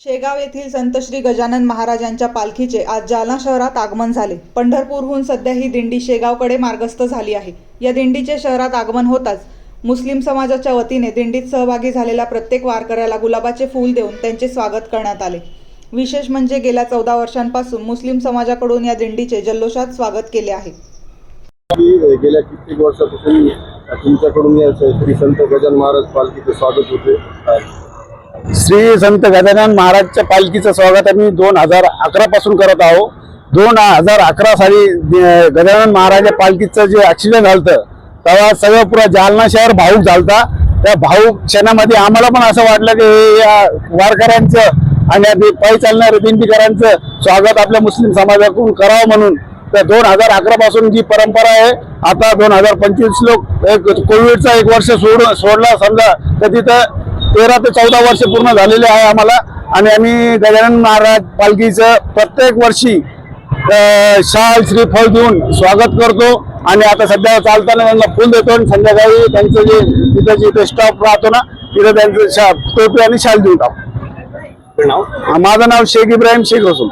शेगाव येथील संत श्री गजानन महाराजांच्या पालखीचे आज जालना शहरात आगमन झाले. पंढरपूरहून सध्या ही दिंडी शेगावकडे मार्गस्थ झाली आहे. या दिंडीचे शहरात आगमन होताच. मुस्लिम समाजाच्या वतीने दिंडीत सहभागी झालेल्या प्रत्येक वारकऱ्याला गुलाबाचे फूल देऊन त्यांचे स्वागत करण्यात आले. विशेष म्हणजे गेल्या चौदा वर्षांपासून मुस्लिम समाजाकडून या दिंडीचे जल्लोषात स्वागत केले आहे. गेल्या कित्येक वर्षापासून तुमच्याकडून या श्री संत गजान महाराज पालखीचे स्वागत होते. श्री संत गजानन महाराजच्या पालखीचं स्वागत आम्ही दोन हजार अकरा पासून करत आहोत दोन हजार अकरा साली गजानन महाराज पालखीचं जे ॲक्सिडेंट झालं तेव्हा सगळं पुरा जालना शहर भाऊक झालता. त्या भाऊक क्षणामध्ये आम्हाला पण असं वाटलं की हे या वारकऱ्यांचं आणि आधी पायी चालणाऱ्या दिंडीकरांचं स्वागत आपल्या मुस्लिम समाजाकडून करावं म्हणून. तर दोन हजार अकरा पासून जी परंपरा आहे आता दोन हजार पंचवीस लोक एक कोविडचा एक वर्ष सोडून सोडला समजा. तर तिथं तेरा ते चौदा वर्ष पूर्ण झालेले आहे आम्हाला. आणि आम्ही गजानन महाराज पालखीचं प्रत्येक वर्षी शाल श्रीफळ देऊन स्वागत करतो. आणि आता सध्या चालताना त्यांना फुल देतो आणि संध्याकाळी त्यांचं जे तिथं जिथे स्टॉप राहतो ना तिथं त्यांचं शा टोपी आणि शाल देऊन टाकतो. माझं नाव शेख इब्राहिम शेख रसूल.